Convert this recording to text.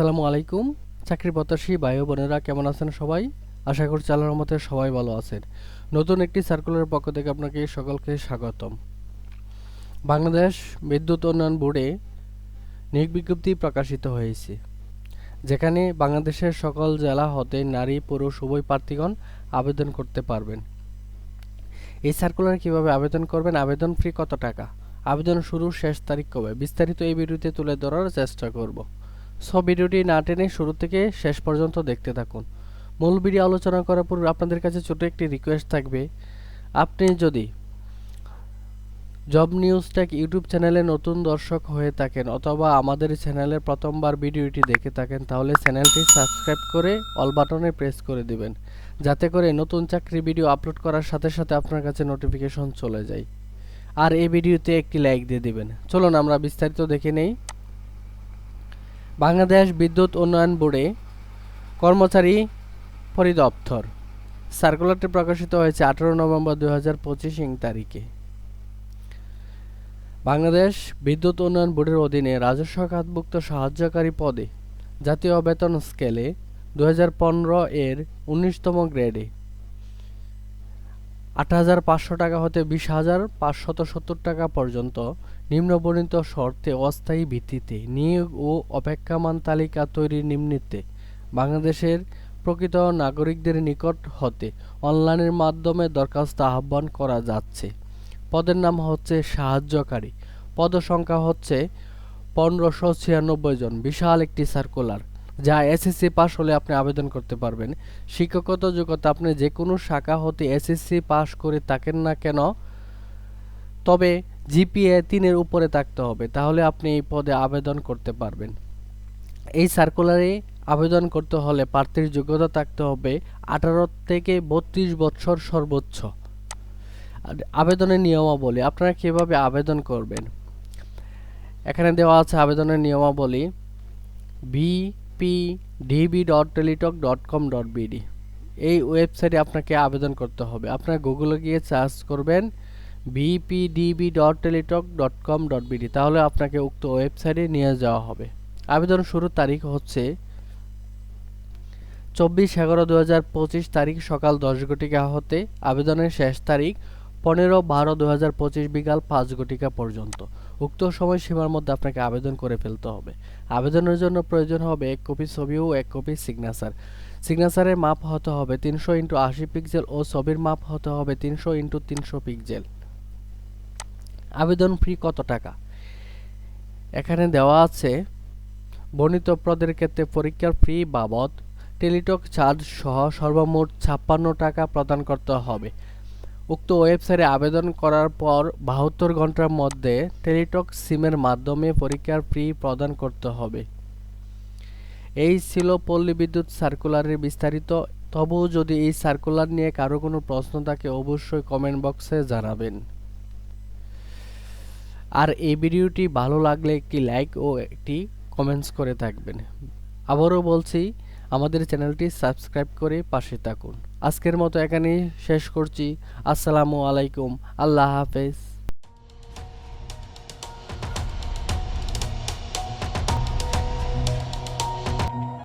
আসসালামু আলাইকুম। চাকরি প্রত্যাশী ভাই বোনেরা, কেমন আছেন সবাই? আশা করছি আল্লাহর মতে সবাই ভালো আছেন। নতুন একটি সার্কুলার পক্ষ থেকে আপনাকে সকলকে স্বাগতম। বাংলাদেশ বিদ্যুৎ উন্নয়ন বোর্ডে নিয়োগ বিজ্ঞপ্তি প্রকাশিত হয়েছে, যেখানে বাংলাদেশের সকল জেলা হতে নারী, পুরুষ, উভয় প্রার্থীগণ আবেদন করতে পারবেন। এই সার্কুলার কীভাবে আবেদন করবেন, আবেদন ফি কত টাকা? আবেদন শুরু শেষ তারিখ কবে? বিস্তারিত এই ভিডিওতে তুলে ধরার চেষ্টা করব। সব ভিডিওটি না টেনে শুরু থেকে শেষ পর্যন্ত দেখতে থাকুন। মূল ভিডিও আলোচনা করার পূর্বে আপনাদের কাছে ছোট একটি রিকোয়েস্ট থাকবে। আপনি যদি জব নিউজ টেক ইউটিউব চ্যানেলে নতুন দর্শক হয়ে থাকেন অথবা আমাদের চ্যানেলের প্রথমবার ভিডিওটি দেখে থাকেন, তাহলে চ্যানেলটি সাবস্ক্রাইব করে অল বাটনে প্রেস করে দিবেন। যাতে করে নতুন চাকরি ভিডিও আপলোড করার সাথে সাথে আপনার কাছে নোটিফিকেশন চলে যায়। আর এই ভিডিওতে একটি লাইক দিয়ে দিবেন। চলুন আমরা বিস্তারিত দেখে নেই। বাংলাদেশ বিদ্যুৎ উন্নয়ন বোর্ডে কর্মচারী পরিদপ্তর। সার্কুলারটি প্রকাশিত হয়েছে আঠারো নভেম্বর দুই হাজার পঁচিশ ইং তারিখে। বাংলাদেশ বিদ্যুৎ উন্নয়ন বোর্ডের অধীনে রাজস্ব খাতভুক্ত সাহায্যকারী পদে জাতীয় বেতন স্কেলে দু হাজার পনেরো এর উনিশতম গ্রেডে আট হাজার পাঁচশো টাকা হতে বিশ হাজার পাঁচশত সত্তর টাকা পর্যন্ত নিম্নবর্ণিত শর্তে অস্থায়ী ভিত্তিতে নিয়োগ ও অপেক্ষামান তালিকা তৈরির নিমিত্তে বাংলাদেশের প্রকৃত নাগরিকদের নিকট হতে অনলাইনের মাধ্যমে দরখাস্ত আহ্বান করা যাচ্ছে। পদের নাম হচ্ছে সাহায্যকারী। পদ সংখ্যা হচ্ছে পনেরোশো ছিয়ানব্বই জন। বিশাল একটি সার্কুলার যা এসএসসি পাস হলে আপনি আবেদন করতে পারবেন। শিক্ষকতা যোগ্যতা আপনি যে কোনো শাখা হতে এসএসসি পাস করে থাকেন না কেন, তবে জিপিএ তিনের উপরে থাকতে হবে, তাহলে আপনি এই পদে আবেদন করতে পারবেন। এই সার্কুলারে আবেদন করতে হলে প্রার্থীর যোগ্যতা থাকতে হবে আঠারো থেকে বত্রিশ বছর সর্বোচ্চ। আবেদনের নিয়মাবলী, আপনারা কীভাবে আবেদন করবেন? এখানে দেওয়া আছে আবেদনের নিয়মাবলী ডট বিডি এই ওয়েবসাইটে আপনাকে আবেদন করতে হবে। আপনারা গুগলে গিয়ে সার্চ করবেন বিডি তাহলে আপনাকে উক্ত ওয়েবসাইটে নিয়ে যাওয়া হবে। আবেদন শুরুর তারিখ হচ্ছে চব্বিশ এগারো দু হাজার পঁচিশ তারিখ সকাল দশ ঘটিকা হতে আবেদনের শেষ তারিখ পনেরো, বারো দু হাজার পঁচিশ বিকাল পাঁচ ঘটিকা পর্যন্ত। উক্ত সময়সীমার মধ্যে আপনাকে আবেদন করে ফেলতে হবে। আবেদনের জন্য প্রয়োজন হবে এক কপি ছবি ও এক কপি সিগনেচার সিগনেচারের মাপ হতে হবে তিনশো ইন্টু আশি পিক্সেল ও ছবির মাপ হতে হবে তিনশো ইন্টু তিনশো পিক্সেল আবেদন ফি কত টাকা? এখানে দেওয়া আছে, বর্ণিত পদের ক্ষেত্রে পরীক্ষার ফি বাবদ টেলিটক চার্জ সহ সর্বমোট ছাপ্পান্ন টাকা প্রদান করতে হবে। উক্ত ওয়েবসাইটে আবেদন করার পর বাহাত্তর ঘণ্টার মধ্যে টেলিটক সিমের মাধ্যমে পরীক্ষার ফি প্রদান করতে হবে। এই ছিল পল্লী বিদ্যুৎ সার্কুলারের বিস্তারিত। তবুও যদি এই সার্কুলার নিয়ে কারও কোনো প্রশ্ন থাকে, অবশ্যই কমেন্ট বক্সে জানাবেন। আর এই ভিডিওটি ভালো লাগলে একটি লাইক ও একটি কমেন্টস করে থাকবেন। আবারও বলছি, আমাদের চ্যানেলটি সাবস্ক্রাইব করে পাশে থাকুন। আজকের মতো এখানেই শেষ করছি। আসসালামু আলাইকুম। আল্লাহ হাফেজ।